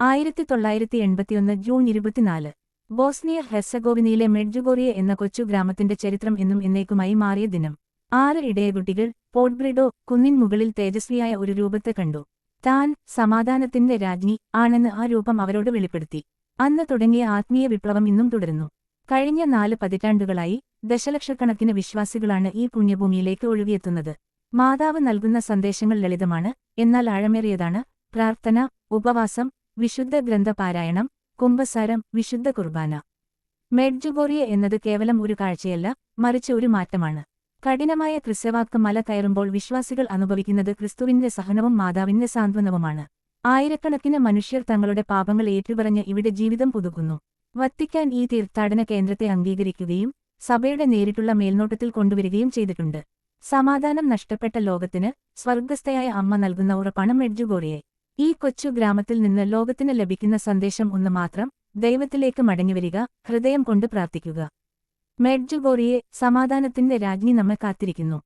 ആയിരത്തി തൊള്ളായിരത്തി എൺപത്തിയൊന്ന് ജൂൺ ഇരുപത്തിനാല്. ബോസ്നിയ ഹെർസഗോവിനയിലെ മെഡ്ജുഗോറിയ എന്ന കൊച്ചു ഗ്രാമത്തിന്റെ ചരിത്രം എന്നും എന്നേക്കുമായി മാറിയ ദിനം. ആറ് ഇടയകുട്ടികൾ പോഡ്ബ്രിഡോ കുന്നിൻ മുകളിൽ തേജസ്വിയായ ഒരു രൂപത്തെ കണ്ടു. താൻ സമാധാനത്തിന്റെ രാജ്ഞി ആണെന്ന് ആ രൂപം അവരോട് വെളിപ്പെടുത്തി. അന്ന് തുടങ്ങിയ ആത്മീയ വിപ്ലവം ഇന്നും തുടരുന്നു. കഴിഞ്ഞ നാല് പതിറ്റാണ്ടുകളായി ദശലക്ഷക്കണക്കിന് വിശ്വാസികളാണ് ഈ പുണ്യഭൂമിയിലേക്ക് ഒഴുകിയെത്തുന്നത്. മാതാവ് നൽകുന്ന സന്ദേശങ്ങൾ ലളിതമാണ് എന്നാൽ ആഴമേറിയതാണ്. പ്രാർത്ഥന ഉപവാസം വിശുദ്ധ ഗ്രന്ഥപാരായണം കുംഭസാരം വിശുദ്ധ കുർബാന. മെഡ്ജുബോറിയ എന്നത് കേവലം ഒരു കാഴ്ചയല്ല മറിച്ച് ഒരു മാറ്റമാണ്. കഠിനമായ ക്രിസ്യവാക്ക് മല കയറുമ്പോൾ വിശ്വാസികൾ അനുഭവിക്കുന്നത് ക്രിസ്തുവിന്റെ സഹനവും മാതാവിന്റെ സാന്ത്വനവുമാണ്. ആയിരക്കണക്കിന് മനുഷ്യർ തങ്ങളുടെ പാപങ്ങൾ ഏറ്റുപറഞ്ഞ് ഇവിടെ ജീവിതം പുതുക്കുന്നു. വത്തിക്കാൻ ഈ തീർത്ഥാടന കേന്ദ്രത്തെ അംഗീകരിക്കുകയും സഭയുടെ നേരിട്ടുള്ള മേൽനോട്ടത്തിൽ കൊണ്ടുവരികയും ചെയ്തിട്ടുണ്ട്. സമാധാനം നഷ്ടപ്പെട്ട ലോകത്തിന് സ്വർഗസ്ഥയായ അമ്മ നൽകുന്ന ഉറപ്പാണ് മെഡ്ജുഗോറിയെ ഈ കൊച്ചു ഗ്രാമത്തിൽ നിന്ന് ലോകത്തിന് ലഭിക്കുന്ന സന്ദേശം ഒന്ന് മാത്രം ദൈവത്തിലേക്ക് മടങ്ങിവരിക ഹൃദയം കൊണ്ട് പ്രാർത്ഥിക്കുക. മെഡ്ജുഗോറിയെ സമാധാനത്തിന്റെ രാജ്ഞി നമ്മെ കാത്തിരിക്കുന്നു.